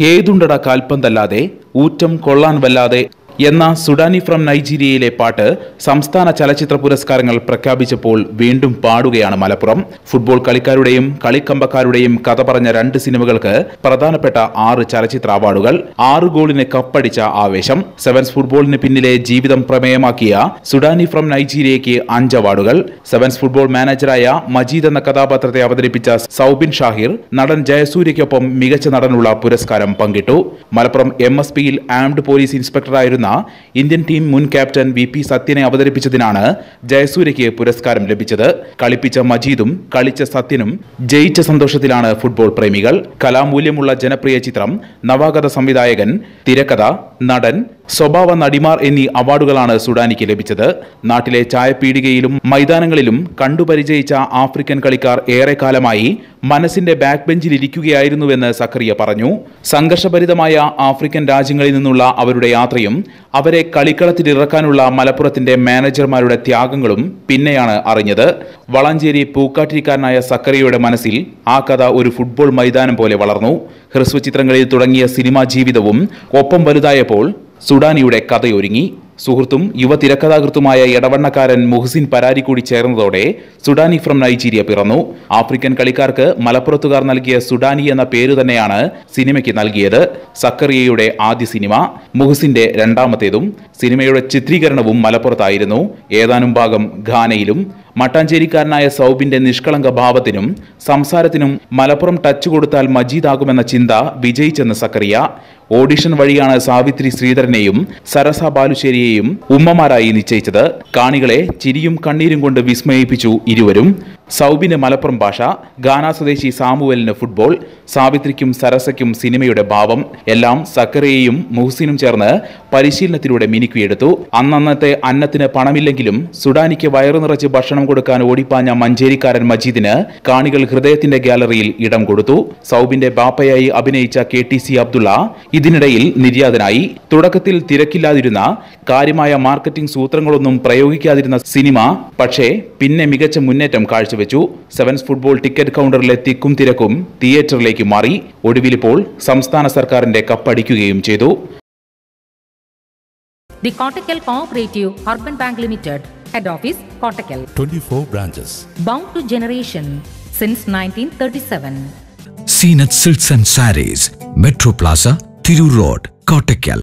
ഏതുണ്ടട കാൽപ്പന്തല്ലാതെ ഊറ്റം കൊള്ളാൻ വല്ലാതെ എന്ന സുഡാനി ഫ്രം നൈജീരിയയിലെ പാട്ട് സംസ്ഥാന ചലച്ചിത്ര പുരസ്കാരങ്ങൾ പ്രഖ്യാപിച്ചപ്പോൾ വീണ്ടും പാടുകയാണ് മലപ്പുറം. ഫുട്ബോൾ കളിക്കാരുടെയും കളിക്കമ്പക്കാരുടെയും കഥ പറഞ്ഞ രണ്ട് സിനിമകൾക്ക് പ്രധാനപ്പെട്ട ആറ് ചലച്ചിത്ര അവാർഡുകൾ ആറ് ഗോളിന് കപ്പടിച്ച ആവേശം സെവൻസ് ഫുട്ബോളിന് പിന്നിലെ ജീവിതം പ്രമേയമാക്കിയ സുഡാനി ഫ്രം നൈജീരിയയ്ക്ക് അഞ്ച് അവാർഡുകൾ സെവൻസ് ഫുട്ബോൾ മാനേജറായ മജീദ് എന്ന കഥാപാത്രത്തെ അവതരിപ്പിച്ച സൗബിൻ ഷാഹിർ നടൻ ജയസൂര്യയ്ക്കൊപ്പം മികച്ച നടനുള്ള പുരസ്കാരം പങ്കിട്ടു. മലപ്പുറം എം എസ് പിയിൽ ആംഡ് പോലീസ് ഇൻസ്പെക്ടറായിരുന്ന ഇന്ത്യൻ ടീം മുൻ ക്യാപ്റ്റൻ വി പി സത്യനെ അവതരിപ്പിച്ചതിനാണ് ജയസൂര്യയ്ക്ക് പുരസ്കാരം ലഭിച്ചത്. കളിപ്പിച്ച മജീദും കളിച്ച സത്യനും ജയിച്ച സന്തോഷത്തിലാണ് ഫുട്ബോൾ പ്രേമികൾ. കലാമൂല്യമുള്ള ജനപ്രിയ ചിത്രം നവാഗത സംവിധായകൻ തിരക്കഥ നടൻ സ്വഭാവ നടിമാർ എന്നീ അവാർഡുകളാണ് സുഡാനിക്ക് ലഭിച്ചത്. നാട്ടിലെ ചായപ്പീടികയിലും മൈതാനങ്ങളിലും കണ്ടുപരിചയിച്ച ആഫ്രിക്കൻ കളിക്കാർ ഏറെക്കാലമായി മനസ്സിന്റെ ബാക്ക് ബെഞ്ചിലിരിക്കുകയായിരുന്നുവെന്ന് സക്കറിയ പറഞ്ഞു. സംഘർഷഭരിതമായ ആഫ്രിക്കൻ രാജ്യങ്ങളിൽ നിന്നുള്ള അവരുടെ യാത്രയും അവരെ കളിക്കളത്തിലിറക്കാനുള്ള മലപ്പുറത്തിന്റെ മാനേജർമാരുടെ ത്യാഗങ്ങളും പിന്നെയാണ് അറിഞ്ഞത്. വളാഞ്ചേരി പൂക്കാട്ടിരിക്കാരനായ സക്കറിയയുടെ മനസ്സിൽ ആ കഥ ഒരു ഫുട്ബോൾ മൈതാനം പോലെ വളർന്നു. ഹ്രസ്വചിത്രങ്ങളിൽ തുടങ്ങിയ സിനിമാ ജീവിതവും ഒപ്പം വലുതായപ്പോൾ സുഡാനിയുടെ കഥയൊരുങ്ങി. സുഹൃത്തും യുവ തിരക്കഥാകൃത്തുമായ ഇടവണ്ണക്കാരൻ മുഹസിൻ കൂടി ചേർന്നതോടെ സുഡാനി ഫ്രം നൈജീരിയ പിറന്നു. ആഫ്രിക്കൻ കളിക്കാർക്ക് മലപ്പുറത്തുകാർ നൽകിയ സുഡാനി എന്ന പേര് തന്നെയാണ് സിനിമയ്ക്ക് നൽകിയത്. സക്കറിയയുടെ ആദ്യ സിനിമ മുഹസിന്റെ രണ്ടാമത്തേതും. സിനിമയുടെ ചിത്രീകരണവും മലപ്പുറത്തായിരുന്നു. ഏതാനും ഭാഗം ഘാനയിലും മട്ടാഞ്ചേരിക്കാരനായ സൗബിന്റെ നിഷ്കളങ്ക ഭാവത്തിനും സംസാരത്തിനും മലപ്പുറം ടച്ച് കൊടുത്താൽ മജീദാകുമെന്ന ചിന്ത വിജയിച്ചെന്ന് സക്കറിയ. ഓഡിഷൻ വഴിയാണ് സാവിത്രി ശ്രീധരനെയും സരസ ബാലുശ്ശേരിയെയും ഉമ്മമാരായി നിശ്ചയിച്ചത്. കാണികളെ ചിരിയും കണ്ണീരും കൊണ്ട് വിസ്മയിപ്പിച്ചു ഇരുവരും. സൗബിന് മലപ്പുറം ഭാഷ ഗാന സ്വദേശി സാമുവലിന് ഫുട്ബോൾ സാവിത്രിക്കും സരസയ്ക്കും സിനിമയുടെ ഭാവം എല്ലാം സക്കറിയയും മുഹ്സിനും ചേർന്ന് പരിശീലനത്തിലൂടെ മിനുക്കിയെടുത്തു അന്നന്നത്തെ അന്നത്തിന് പണമില്ലെങ്കിലും സുഡാനിക്ക് വയറു നിറച്ച് ഭക്ഷണം കൊടുക്കാൻ ഓടിപ്പാഞ്ഞ മഞ്ചേരിക്കാരൻ മജീദിന് കാണികൾ ഹൃദയത്തിന്റെ ഗാലറിയിൽ ഇടം കൊടുത്തു. സൗബിന്റെ ബാപ്പയായി അഭിനയിച്ച കെ ടി സി അബ്ദുള്ള ഇതിനിടയിൽ നിര്യാതനായി. തുടക്കത്തിൽ തിരക്കില്ലാതിരുന്ന കാര്യമായ മാർക്കറ്റിംഗ് സൂത്രങ്ങളൊന്നും പ്രയോഗിക്കാതിരുന്ന സിനിമ പക്ഷേ പിന്നെ മികച്ച മുന്നേറ്റം കാഴ്ചവെച്ചു. സെവൻസ് ഫുട്ബോൾ ടിക്കറ്റ് കൗണ്ടറിലെ തിക്കും തിരക്കും. തിയേറ്ററിലേക്ക് മാറി. ഒടുവിലിപ്പോൾ സംസ്ഥാന സർക്കാരിന്റെ കപ്പടിക്കുകയും ചെയ്തു. The Kottakkal Cooperative Urban bank limited head office Kottakkal 24 branches. Bound to generation since 1937. Zeenath silks and sarees metro plaza Tirur road Kottakkal